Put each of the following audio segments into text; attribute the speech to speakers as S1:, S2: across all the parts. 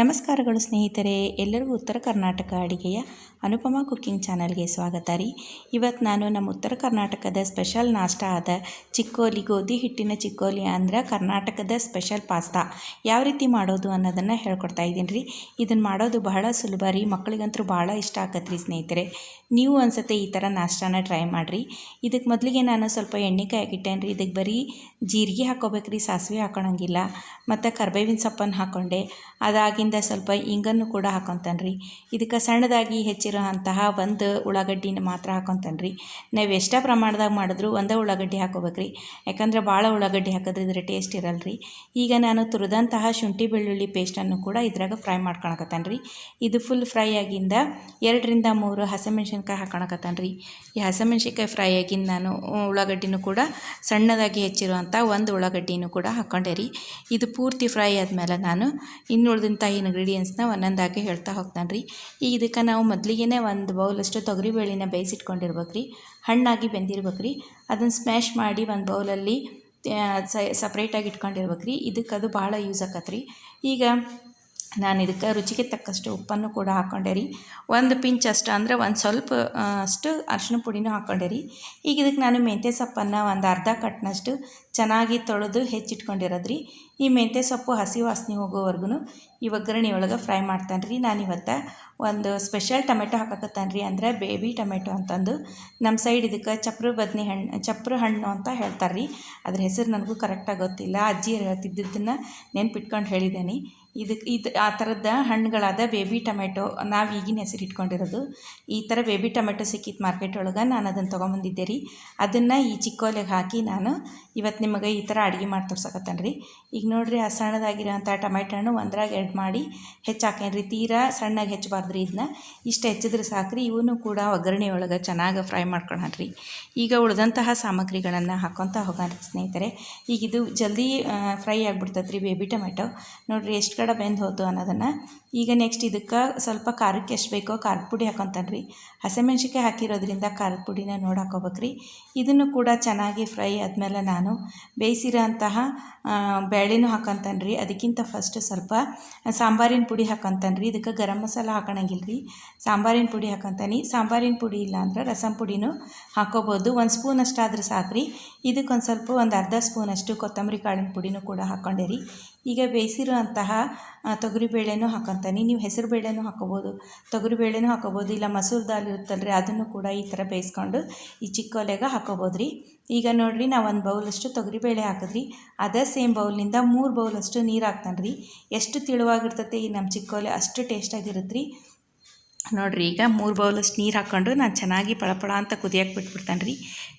S1: ನಮಸ್ಕಾರಗಳು ಸ್ನೇಹಿತರೆ, ಎಲ್ಲರಿಗೂ ಉತ್ತರ ಕರ್ನಾಟಕ ಅಡಿಗೆಯ ಅನುಪಮ ಕುಕ್ಕಿಂಗ್ ಚಾನಲ್ಗೆ ಸ್ವಾಗತ ರೀ. ಇವತ್ತು ನಾನು ನಮ್ಮ ಉತ್ತರ ಕರ್ನಾಟಕದ ಸ್ಪೆಷಲ್ ನಾಷ್ಟ ಆದ ಚಿಕ್ಕೋಲಿ, ಗೋಧಿ ಹಿಟ್ಟಿನ ಚಿಕ್ಕೋಲಿ ಅಂದ್ರೆ ಕರ್ನಾಟಕದ ಸ್ಪೆಷಲ್ ಪಾಸ್ತಾ. ಯಾವ ರೀತಿ ಮಾಡೋದು ಅನ್ನೋದನ್ನು ಹೇಳ್ಕೊಡ್ತಾ ಇದ್ದೀನಿ ರೀ. ಇದನ್ನು ಮಾಡೋದು ಬಹಳ ಸುಲಭ ರೀ, ಮಕ್ಕಳಿಗಂತೂ ಭಾಳ ಇಷ್ಟ ಆಗತ್ತೆ ರೀ ಸ್ನೇಹಿತರೆ. ನೀವು ಅನ್ಸತ್ತೆ ಈ ಥರ ನಾಷ್ಟಾನ ಟ್ರೈ ಮಾಡಿರಿ. ಇದಕ್ಕೆ ಮೊದಲಿಗೆ ನಾನು ಸ್ವಲ್ಪ ಎಣ್ಣೆಕಾಯಿ ಕಾಯಾಕಿಟ್ಟೇನೆ ರೀ ಇದಕ್ಕೆ ಬರೀ ಜೀರಿಗೆ ಹಾಕೋಬೇಕ್ರಿ ಸಾಸಿವೆ ಹಾಕೊಳಂಗಿಲ್ಲ. ಮತ್ತು ಕರ್ಬೇವಿನ ಸೊಪ್ಪನ್ನು ಹಾಕ್ಕೊಂಡೆ ಅದಾಗಿಂದ ಸ್ವಲ್ಪ ಇಂಗನ್ನು ಕೂಡ ಹಾಕೊತಾನೆ ಇದಕ್ಕೆ ಸಣ್ಣದಾಗಿ ಹೆಚ್ಚಿರೋ ಅಂತಹ ಒಂದು ಉಳ್ಳಾಗಡ್ಡಿನ ಮಾತ್ರ ಹಾಕೊತಾನೆ ರೀ ನಾವು ಎಷ್ಟೇ ಪ್ರಮಾಣದಾಗ ಮಾಡಿದ್ರು ಒಂದೇ ಉಳ್ಳಾಗಡ್ಡಿ ಹಾಕೋಬೇಕ್ರಿ ಯಾಕಂದ್ರೆ ಭಾಳ ಉಳ್ಳಾಗಡ್ಡಿ ಹಾಕಿದ್ರೆ ಇದ್ರ ಟೇಸ್ಟ್ ಇರಲ್ಲ ರೀ ಈಗ ನಾನು ತುರಿದಂತಹ ಶುಂಠಿ ಬೆಳ್ಳುಳ್ಳಿ ಪೇಸ್ಟನ್ನು ಕೂಡ ಇದ್ರಾಗ ಫ್ರೈ ಮಾಡ್ಕೊಳಕತ್ತಾನೆ ರೀ ಇದು ಫುಲ್ ಫ್ರೈ ಆಗಿಂದ ಎರಡರಿಂದ ಮೂರು ಹಸಿಮೆಣ್ಸಿನ್ಕಾಯಿ ಹಾಕೊಳಕತ್ತಾನೆ ರೀ ಈ ಹಸಿಮೆಣ್ಸಿನ್ಕಾಯಿ ಫ್ರೈ ಆಗಿಂದ ನಾನು ಉಳ್ಳಾಗಡ್ಡಿನೂ ಕೂಡ ಸಣ್ಣದಾಗಿ ಹೆಚ್ಚಿರುವಂಥ ಒಂದು ಉಳ್ಳಾಗಡ್ಡಿನೂ ಕೂಡ ಹಾಕ್ಕೊಂಡೆ ರೀ. ಇದು ಪೂರ್ತಿ ಫ್ರೈ ಆದಮೇಲೆ ನಾನು ಇನ್ನು ಇನ್ಗ್ರೀಡಿಯೆಂಟ್ಸ್ನ ಒಂದೊಂದಾಗಿ ಹೇಳ್ತಾ ಹೋಗ್ತಾನೆ ರೀ ಈಗ ಇದಕ್ಕೆ ನಾವು ಮೊದಲಿಗೆ ಒಂದು ಬೌಲಷ್ಟು ತೊಗರಿಬೇಳೆನ ಬೇಯಿಸಿಟ್ಕೊಂಡಿರ್ಬೇಕು ರೀ. ಹಣ್ಣಾಗಿ ಬೆಂದಿರ್ಬೇಕು ರೀ. ಅದನ್ನು ಸ್ಮ್ಯಾಶ್ ಮಾಡಿ ಒಂದು ಬೌಲಲ್ಲಿ ಸಪ್ರೇಟಾಗಿ ಇಟ್ಕೊಂಡಿರ್ಬೇಕು ರೀ. ಇದಕ್ಕೆ ಅದು ಭಾಳ ಯೂಸ್ ಆಗತ್ತೆ ರೀ. ಈಗ ನಾನು ಇದಕ್ಕೆ ರುಚಿಗೆ ತಕ್ಕಷ್ಟು ಉಪ್ಪನ್ನು ಕೂಡ ಹಾಕೊಂಡೆ ರೀ. ಒಂದು ಪಿಂಚ್ ಅಷ್ಟು ಅಂದ್ರೆ ಒಂದು ಸ್ವಲ್ಪ ಅಷ್ಟು ಅರಿಶಿನ ಪುಡಿನೂ ಹಾಕೊಂಡೆ ರೀ. ಈಗ ಇದಕ್ಕೆ ನಾನು ಮೆಂತ್ಯ ಸೊಪ್ಪನ್ನು ಒಂದು ಅರ್ಧ ಕಟ್ನಷ್ಟು ಚೆನ್ನಾಗಿ ತೊಳೆದು ಹೆಚ್ಚಿಟ್ಕೊಂಡಿರೋದು ರೀ. ಈ ಮೆಂತ್ಯ ಸೊಪ್ಪು ಹಸಿ ವಾಸನೆ ಹೋಗೋವರೆಗೂ ಈ ಒಗ್ಗರಣೆ ಒಳಗೆ ಫ್ರೈ ಮಾಡ್ತಾನೆ ರೀ ನಾನು ಇವತ್ತು ಒಂದು ಸ್ಪೆಷಲ್ ಟೊಮೆಟೊ ಹಾಕಕತ್ತಾನೆ ರೀ ಅಂದರೆ ಬೇಬಿ ಟೊಮೆಟೊ ಅಂತಂದು. ನಮ್ಮ ಸೈಡ್ ಇದಕ್ಕೆ ಚಪ್ರ ಬದನೆ ಹಣ್ಣು ಚಪ್ರ ಹಣ್ಣು ಅಂತ ಹೇಳ್ತಾರೆ ರೀ ಅದ್ರ ಹೆಸರು ನನಗೂ ಕರೆಕ್ಟಾಗಿ ಗೊತ್ತಿಲ್ಲ. ಅಜ್ಜಿ ಹೇಳ್ತಿದ್ದನ್ನು ನೆನ್ಪಿಟ್ಕೊಂಡು ಹೇಳಿದ್ದೇನೆ ಇದಕ್ಕೆ ಇದು ಆ ಥರದ ಹಣ್ಣುಗಳಾದ ಬೇಬಿ ಟೊಮೆಟೊ, ನಾವು ಈಗಿನ ಹೆಸರು ಇಟ್ಕೊಂಡಿರೋದು. ಈ ಥರ ಬೇಬಿ ಟೊಮೆಟೊ ಸಿಕ್ಕಿತ್ತು ಮಾರ್ಕೆಟ್ ಒಳಗೆ ನಾನು ಅದನ್ನು ತೊಗೊಂಬಂದಿದ್ದೆ ರೀ. ಅದನ್ನು ಈ ಚಿಕ್ಕೋಲೆಗೆ ಹಾಕಿ ನಾನು ಇವತ್ತು ನಿಮಗೆ ಈ ಥರ ಅಡುಗೆ ಮಾಡಿ ತೋರ್ಸಕತ್ತಾನೆ ರೀ ಈಗ ನೋಡಿರಿ, ಆ ಸಣ್ಣದಾಗಿರೋಂಥ ಟೊಮೆಟೊ ಹಣ್ಣು ಒಂದ್ರಾಗ ಎರಡು ಮಾಡಿ ಹೆಚ್ಚಾಕೇನ್ರಿ, ತೀರಾ ಸಣ್ಣಗೆ ಹೆಚ್ಚಬಾರ್ದು ರೀ ಇದನ್ನ ಇಷ್ಟು ಹೆಚ್ಚಿದ್ರೆ ಸಾಕ್ರಿ ಇವನು ಕೂಡ ಒಗ್ಗರಣೆ ಒಳಗೆ ಚೆನ್ನಾಗಿ ಫ್ರೈ ಮಾಡ್ಕೊಳ್ಳೋಣ್ರಿ ಈಗ ಉಳಿದಂತಹ ಸಾಮಗ್ರಿಗಳನ್ನು ಹಾಕ್ಕೊತ ಹೋಗೋಣ ಸ್ನೇಹಿತರೆ. ಈಗ ಇದು ಜಲ್ದಿ ಫ್ರೈ ಆಗಿಬಿಡ್ತೈತ್ರಿ ಬೇಬಿ ಟೊಮೆಟೊ ನೋಡಿರಿ, ಎಷ್ಟು ಕಡೆ ಬೆಂದು ಹೋತು ಅನ್ನೋದನ್ನು. ಈಗ ನೆಕ್ಸ್ಟ್ ಇದಕ್ಕೆ ಸ್ವಲ್ಪ ಖಾರಕ್ಕೆ ಎಷ್ಟು ಬೇಕೋ ಖಾರದ ಪುಡಿ ಹಾಕೊತಾನ್ರಿ. ಹಸಿಮೆಣ್ಸಿಕಾಯಿ ಹಾಕಿರೋದ್ರಿಂದ ಖಾರದ ಪುಡಿನ ನೋಡಿ ಹಾಕೋಬೇಕು ರೀ ಇದನ್ನು ಕೂಡ ಚೆನ್ನಾಗಿ ಫ್ರೈ ಆದಮೇಲೆ ನಾನು ಬೇಯಿಸಿರೋ ಅಂತಹ ಬೇಳೆನೂ ಹಾಕೊತಾನೆ ರೀ ಅದಕ್ಕಿಂತ ಫಸ್ಟ್ ಸ್ವಲ್ಪ ಸಾಂಬಾರಿನ ಪುಡಿ ಹಾಕಂತನ್ರಿ. ಇದಕ್ಕೆ ಗರಂ ಮಸಾಲ ಹಾಕೋಣಂಗಿಲ್ಲ ರೀ ಸಾಂಬಾರಿನ ಪುಡಿ ಹಾಕಂತಾನೆ. ಸಾಂಬಾರಿನ ಪುಡಿ ಇಲ್ಲ ಅಂದ್ರೆ ರಸಂ ಪುಡಿನೂ ಹಾಕೋಬೋದು. ಒಂದು ಸ್ಪೂನ್ ಸಾಕು ರೀ ಇದಕ್ಕೊಂದು ಸ್ವಲ್ಪ ಒಂದು ಅರ್ಧ ಸ್ಪೂನಷ್ಟು ಕೊತ್ತಂಬರಿ ಕಾಳಿನ ಪುಡಿನೂ ಕೂಡ ಹಾಕ್ಕೊಂಡೆ ರೀ ಈಗ ಬೇಯಿಸಿರುವಂತಹ ತೊಗರಿ ಬೇಳೆನೂ ಹಾಕಂತಾನೆ. ನೀವು ಹೆಸರು ಬೇಳೆನೂ ಹಾಕೋಬೋದು. ತೊಗರಿಬೇಳೆನೂ ಹಾಕೋಬೋದು. ಇಲ್ಲ ಮಸೂರು ದಾಲ್ ಇರುತ್ತಲ್ರಿ, ಅದನ್ನು ಕೂಡ ಈ ಥರ ಬೇಯಿಸ್ಕೊಂಡು ಈ ಚಿಕ್ಕ ಒಲೆಗೆ ಹಾಕೋಬೋದು ರೀ ಈಗ ನೋಡಿರಿ ನಾವು ಒಂದು ಬೌಲಷ್ಟು ತೊಗರಿಬೇಳೆ ಹಾಕಿದ್ರಿ. ಅದೇ ಸೇಮ್ ಬೌಲ್ನಿಂದ ಮೂರು ಬೌಲಷ್ಟು ನೀರು ಹಾಕ್ತಾನೆ ರೀ ಎಷ್ಟು ತಿಳುವಾಗಿರ್ತೈತೆ ಈ ನಮ್ಮ ಚಿಕ್ಕೋಲೆ ಅಷ್ಟು ಟೇಸ್ಟಾಗಿರುತ್ತೆ ರೀ ನೋಡಿರಿ, ಈಗ ಮೂರು ಬೌಲಷ್ಟು ನೀರು ಹಾಕ್ಕೊಂಡು ನಾನು ಚೆನ್ನಾಗಿ ಪಳಪಳ ಅಂತ ಕುದಿಯಕ್ಕೆ ಬಿಟ್ಬಿಡ್ತಾನೆ ರೀ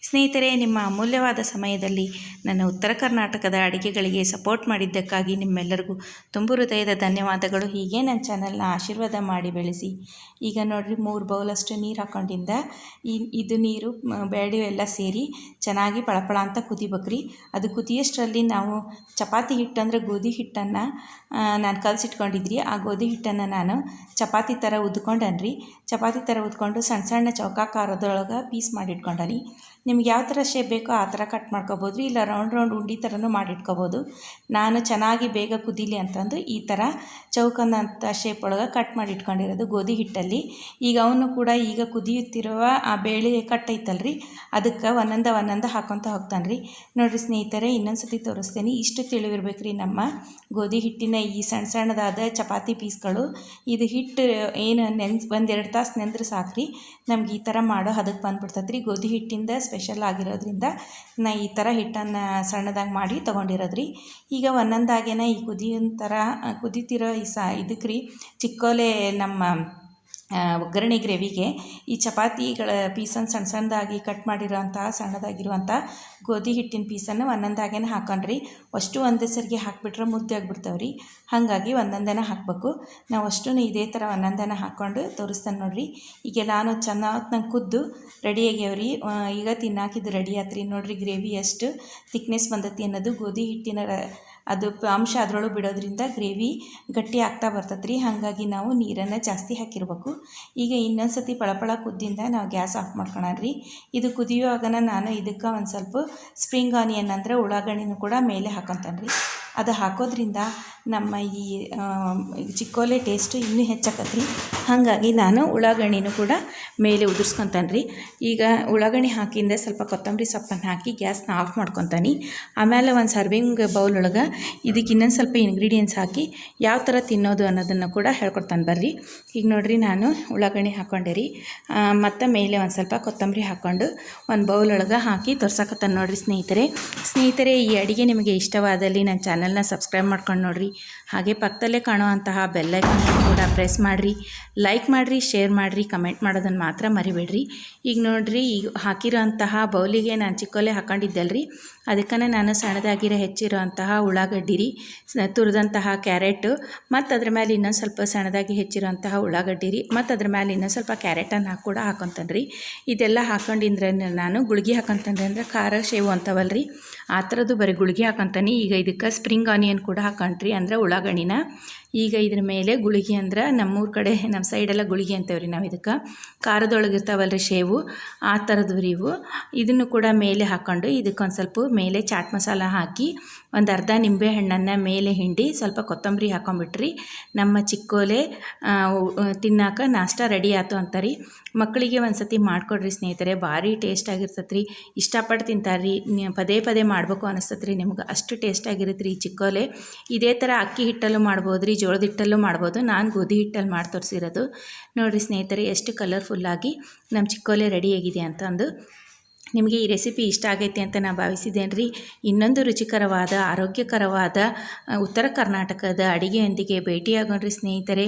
S1: ಸ್ನೇಹಿತರೆ, ನಿಮ್ಮ ಅಮೂಲ್ಯವಾದ ಸಮಯದಲ್ಲಿ ನನ್ನ ಉತ್ತರ ಕರ್ನಾಟಕದ ಅಡುಗೆಗಳಿಗೆ ಸಪೋರ್ಟ್ ಮಾಡಿದ್ದಕ್ಕಾಗಿ ನಿಮ್ಮೆಲ್ಲರಿಗೂ ತುಂಬ ಹೃದಯದ ಧನ್ಯವಾದಗಳು. ಹೀಗೆ ನನ್ನ ಚಾನಲ್ನ ಆಶೀರ್ವಾದ ಮಾಡಿ ಬೆಳೆಸಿ. ಈಗ ನೋಡಿರಿ, ಮೂರು ಬೌಲಷ್ಟು ನೀರು ಹಾಕ್ಕೊಂಡಿಂದ ಈ, ಇದು ನೀರು ಬೇಳೆ ಎಲ್ಲ ಸೇರಿ ಚೆನ್ನಾಗಿ ಪಳಪಳ ಅಂತ ಕುದಿಬೇಕ್ರಿ. ಅದು ಕುದಿಯಷ್ಟರಲ್ಲಿ ನಾವು ಚಪಾತಿ ಹಿಟ್ಟು ಅಂದರೆ ಗೋಧಿ ಹಿಟ್ಟನ್ನು ನಾನು ಕಲಸಿಟ್ಕೊಂಡಿದ್ರಿ. ಆ ಗೋಧಿ ಹಿಟ್ಟನ್ನು ನಾನು ಚಪಾತಿ ಥರ ಉದ್ಕೊಂಡನ್ರಿ ಚಪಾತಿ ಥರ ಉದ್ಕೊಂಡು ಸಣ್ಣ ಸಣ್ಣ ಚೌಕಾಕಾರದೊಳಗೆ ಪೀಸ್ ಮಾಡಿಟ್ಕೊಂಡನಿ ನಿಮ್ಗೆ ಯಾವ ಥರ ಶೇಪ್ ಬೇಕೋ ಆ ಥರ ಕಟ್ ಮಾಡ್ಕೋಬೋದು, ಇಲ್ಲ ರೌಂಡ್ ರೌಂಡ್ ಉಂಡಿ ಥರನೂ ಮಾಡಿಟ್ಕೋಬೋದು. ನಾನು ಚೆನ್ನಾಗಿ ಬೇಗ ಕುದೀಲಿ ಅಂತಂದು ಈ ಥರ ಅಂತ ಶೇಪ್ ಒಳಗೆ ಕಟ್ ಮಾಡಿ ಇಟ್ಕೊಂಡಿರೋದು ಗೋಧಿ ಹಿಟ್ಟಲ್ಲಿ. ಈಗ ಅವನು ಕೂಡ ಈಗ ಕುದಿಯುತ್ತಿರುವ ಆ ಬೇಳೆ ಕಟ್ಟೈತಲ್ರಿ ರೀ ಅದಕ್ಕೆ ಒಂದೊಂದ ಒಂದೊಂದು ಹಾಕೊತ ಹೋಗ್ತಾನೆ ರೀ ನೋಡಿರಿ ಸ್ನೇಹಿತರೆ ಇನ್ನೊಂದು ಸತಿ ತೋರಿಸ್ತೀನಿ. ಇಷ್ಟು ತಿಳಿವಿರ್ಬೇಕು ರೀ ನಮ್ಮ ಗೋಧಿ ಹಿಟ್ಟಿನ ಈ ಸಣ್ಣ ಸಣ್ಣದಾದ ಚಪಾತಿ ಪೀಸ್ಗಳು. ಇದು ಹಿಟ್ಟು ಏನು ನೆನ್ಸ್ ಒಂದು ಎರಡು ತಾಸು ನೆಂದ್ರೆ ಸಾಕ್ರಿ. ನಮ್ಗೆ ಈ ಥರ ಮಾಡೋ ಅದಕ್ಕೆ ಬಂದ್ಬಿಡ್ತೈತೆ ರೀ ಗೋಧಿ ಹಿಟ್ಟಿಂದ ಸ್ಪೆಷಲ್ ಆಗಿರೋದ್ರಿಂದ ನಾ ಈ ಥರ ಹಿಟ್ಟನ್ನು ಸಣ್ಣದಾಗಿ ಮಾಡಿ ತೊಗೊಂಡಿರೋದ್ರಿ. ಈಗ ಒಂದೊಂದಾಗೇನೆ ಈ ಕುದಿಯೋ ಥರ ಕುದಿತಿರೋ ಈ ಸಾ ಇದಕ್ಕೆ ರೀ ಚಿಕ್ಕೋಲೆ ನಮ್ಮ ಒಗ್ಗರಣೆ ಗ್ರೇವಿಗೆ ಈ ಚಪಾತಿಗಳ ಪೀಸನ್ನು ಸಣ್ಣ ಸಣ್ಣದಾಗಿ ಕಟ್ ಮಾಡಿರೋಂಥ ಸಣ್ಣದಾಗಿರುವಂಥ ಗೋಧಿ ಹಿಟ್ಟಿನ ಪೀಸನ್ನು ಒಂದೊಂದಾಗೇ ಹಾಕೊಂಡ್ರಿ. ಅಷ್ಟು ಒಂದೇ ಸರಿಗೆ ಹಾಕಿಬಿಟ್ರೆ ಮುದ್ದೆ ಆಗಿಬಿಡ್ತಾವೆ ರೀ ಹಾಗಾಗಿ ಒಂದೊಂದೇ ಹಾಕಬೇಕು. ನಾವು ಅಷ್ಟು ಇದೇ ಥರ ಒಂದೊಂದೇ ಹಾಕ್ಕೊಂಡು ತೋರಿಸ್ತಾನೆ ನೋಡಿರಿ. ಈಗ ನಾನು ಚೆನ್ನಾಗಿ ನಂಗೆ ಕುದ್ದು ರೆಡಿ ಆಗ್ಯಾವ್ರಿ. ಈಗ ತಿನ್ನಾಕಿದ್ದು ರೆಡಿ ಆತ್ರಿ. ನೋಡಿರಿ ಗ್ರೇವಿ ಎಷ್ಟು ತಿಕ್ನೆಸ್ ಬಂದತಿ ಅನ್ನೋದು. ಗೋಧಿ ಹಿಟ್ಟಿನ ಅದು ಅಂಶ ಅದರೊಳಗೆ ಬಿಡೋದ್ರಿಂದ ಗ್ರೇವಿ ಗಟ್ಟಿ ಆಗ್ತಾ ಬರ್ತದೆ ರೀ ಹಾಗಾಗಿ ನಾವು ನೀರನ್ನು ಜಾಸ್ತಿ ಹಾಕಿರ್ಬೇಕು. ಈಗ ಇನ್ನೊಂದು ಸತಿ ಪಳಪಳ ಕುದ್ದಿಂದ ನಾವು ಗ್ಯಾಸ್ ಆಫ್ ಮಾಡ್ಕೊಳ ರೀ ಇದು ಕುದಿಯುವಾಗನ ನಾನು ಇದಕ್ಕೆ ಒಂದು ಸ್ವಲ್ಪ ಸ್ಪ್ರಿಂಗ್ ಆನಿಯನ್ ಅಂದರೆ ಉಳ್ಳಾಗಡ್ಡಿನೂ ಕೂಡ ಮೇಲೆ ಹಾಕೊತಾನೆ ರೀ ಅದು ಹಾಕೋದ್ರಿಂದ ನಮ್ಮ ಈ ಚಿಕ್ಕೋಲೆ ಟೇಸ್ಟು ಇನ್ನೂ ಹೆಚ್ಚಾಕತ್ರಿ. ಹಾಗಾಗಿ ನಾನು ಉಳ್ಳಾಗಡ್ಡಿನೂ ಕೂಡ ಮೇಲೆ ಉದುರ್ಸ್ಕೊತಾನೆ ರೀ ಈಗ ಉಳ್ಳಾಗಡ್ಡಿ ಹಾಕಿಂದೆ ಸ್ವಲ್ಪ ಕೊತ್ತಂಬರಿ ಸೊಪ್ಪನ್ನು ಹಾಕಿ ಗ್ಯಾಸ್ನ ಆಫ್ ಮಾಡ್ಕೊತಾನೆ. ಆಮೇಲೆ ಒಂದು ಸರ್ವಿಂಗ್ ಬೌಲ್ ಒಳಗೆ ಇದಕ್ಕೆ ಇನ್ನೊಂದು ಸ್ವಲ್ಪ ಇಂಗ್ರೀಡಿಯೆಂಟ್ಸ್ ಹಾಕಿ ಯಾವ ಥರ ತಿನ್ನೋದು ಅನ್ನೋದನ್ನು ಕೂಡ ಹೇಳ್ಕೊಡ್ತಾನೆ ಬರ್ರಿ. ಈಗ ನೋಡಿರಿ ನಾನು ಉಳ್ಳಾಗಡ್ಡಿ ಹಾಕ್ಕೊಂಡೆ ರೀ. ಮತ್ತು ಮೇಲೆ ಒಂದು ಸ್ವಲ್ಪ ಕೊತ್ತಂಬರಿ ಹಾಕ್ಕೊಂಡು ಒಂದು ಬೌಲ್ ಒಳಗೆ ಹಾಕಿ ತೋರ್ಸಕತ್ತಾನೆ ನೋಡಿರಿ ಸ್ನೇಹಿತರೆ. ಸ್ನೇಹಿತರೆ, ಈ ಅಡುಗೆ ನಿಮಗೆ ಇಷ್ಟವಾದಲ್ಲಿ ನನ್ನ ಚಾನಲ್ನ ಸಬ್ಸ್ಕ್ರೈಬ್ ಮಾಡ್ಕೊಂಡು ನೋಡಿರಿ. ಹಾಗೆ ಪಕ್ಕದಲ್ಲೇ ಕಾಣುವಂತಹ ಬೆಲ್ಲೈಕನ್ ಕೂಡ ಪ್ರೆಸ್ ಮಾಡಿರಿ. ಲೈಕ್ ಮಾಡಿರಿ ಶೇರ್ ಮಾಡಿರಿ ಕಮೆಂಟ್ ಮಾಡೋದನ್ನು ಮಾತ್ರ ಮರಿಬೇಡ್ರಿ. ಈಗ ನೋಡಿರಿ, ಈಗ ಹಾಕಿರೋಂತಹ ಬೌಲಿಗೆ ನಾನು ಚಿಕ್ಕೋಲೆ ಹಾಕೊಂಡಿದ್ದಲ್ರಿ. ಅದಕ್ಕನೇ ನಾನು ಸಣ್ಣದಾಗಿರೋ ಹೆಚ್ಚಿರೋಂತಹ ಉಳ್ಳಾಗಡ್ಡಿ ರೀ ತುರಿದಂತಹ ಕ್ಯಾರೆಟು ಮತ್ತು ಅದ್ರ ಮೇಲೆ ಇನ್ನೊಂದು ಸ್ವಲ್ಪ ಸಣ್ಣದಾಗಿ ಹೆಚ್ಚಿರೋಂತಹ ಉಳ್ಳಾಗಡ್ಡಿ ರೀ ಮತ್ತು ಅದ್ರ ಮೇಲೆ ಇನ್ನೊಂದು ಸ್ವಲ್ಪ ಕ್ಯಾರೆಟನ್ನು ಹಾಕಿ ಕೂಡ ಹಾಕೊತಾನೆ ರೀ ಇದೆಲ್ಲ ಹಾಕೊಂಡಿದ್ರೆ ನಾನು ಗುಳ್ಗಿ ಹಾಕೊಂತಂದ್ರೆ ಅಂದ್ರೆ ಖಾರ ಶೇವು ಅಂತವಲ್ಲ ರೀ ಆ ಥರದ್ದು ಬರೀ ಗುಳಿಗೆ ಹಾಕೊಂತಾನೆ. ಈಗ ಇದಕ್ಕೆ ಸ್ಪ್ರಿಂಗ್ ಆನಿಯನ್ ಕೂಡ ಹಾಕೊಂಡ್ರಿ ಅಂದರೆ ಉಳ್ಳಾಗಡ್ಡಿನ ಈಗ ಇದ್ರ ಮೇಲೆ ಗುಳಿಗೆ ಅಂದ್ರೆ ನಮ್ಮೂರ ಕಡೆ ನಮ್ಮ ಸೈಡೆಲ್ಲ ಗುಳಿಗೆ ಅಂತೇವ್ರಿ ನಾವು ಇದಕ್ಕೆ. ಖಾರದೊಳಗೆ ಇರ್ತಾವಲ್ರಿ ಶೇವು, ಆ ಥರದ್ದು ರೀ ಇವು ಇದನ್ನು ಕೂಡ ಮೇಲೆ ಹಾಕ್ಕೊಂಡು ಇದಕ್ಕೊಂದು ಸ್ವಲ್ಪ ಮೇಲೆ ಚಾಟ್ ಮಸಾಲ ಹಾಕಿ ಒಂದು ಅರ್ಧ ನಿಂಬೆ ಹಣ್ಣನ್ನು ಮೇಲೆ ಹಿಂಡಿ ಸ್ವಲ್ಪ ಕೊತ್ತಂಬರಿ ಹಾಕೊಂಬಿಟ್ರಿ. ನಮ್ಮ ಚಿಕ್ಕೋಲೆ ತಿನ್ನಾಕ ನಾಷ್ಟ ರೆಡಿ ಆಯ್ತು ಅಂತಾರಿ. ಮಕ್ಕಳಿಗೆ ಒಂದು ಸತಿ ಮಾಡಿಕೊಡ್ರಿ ಸ್ನೇಹಿತರೆ, ಭಾರಿ ಟೇಸ್ಟ್ ಆಗಿರ್ತೈತೆ ರೀ ಇಷ್ಟಪಟ್ಟು ತಿಂತಾರ್ರಿ ಪದೇ ಪದೇ ಮಾಡಬೇಕು ಅನಿಸ್ತತ್ರಿ ನಿಮ್ಗೆ. ಅಷ್ಟು ಟೇಸ್ಟ್ ಆಗಿರುತ್ತೆ ರೀ ಚಿಕ್ಕೋಲೆ. ಇದೇ ಥರ ಅಕ್ಕಿ ಹಿಟ್ಟಲ್ಲೂ ಮಾಡ್ಬೋದು ರೀ ಜೋಳದ ಹಿಟ್ಟಲ್ಲೂ ಮಾಡ್ಬೋದು. ನಾನು ಗೋಧಿ ಹಿಟ್ಟಲ್ಲಿ ಮಾಡಿ ತೋರಿಸಿರೋದು. ನೋಡಿರಿ ಸ್ನೇಹಿತರೆ, ಎಷ್ಟು ಕಲರ್ಫುಲ್ಲಾಗಿ ನಮ್ಮ ಚಿಕ್ಕೋಲೆ ರೆಡಿಯಾಗಿದೆ ಅಂತಂದು. ನಿಮಗೆ ಈ ರೆಸಿಪಿ ಇಷ್ಟ ಆಗೈತೆ ಅಂತ ನಾನು ಭಾವಿಸಿದ್ದೇನೆ ರೀ ಇನ್ನೊಂದು ರುಚಿಕರವಾದ, ಆರೋಗ್ಯಕರವಾದ ಉತ್ತರ ಕರ್ನಾಟಕದ ಅಡುಗೆಯೊಂದಿಗೆ ಭೇಟಿಯಾಗೋಣ್ರಿ ಸ್ನೇಹಿತರೆ.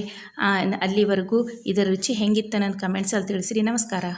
S1: ಅಲ್ಲಿವರೆಗೂ ಇದರ ರುಚಿ ಹೆಂಗಿತ್ತು ನನ್ನ ಕಮೆಂಟ್ಸಲ್ಲಿ ತಿಳಿಸ್ರಿ. ನಮಸ್ಕಾರ.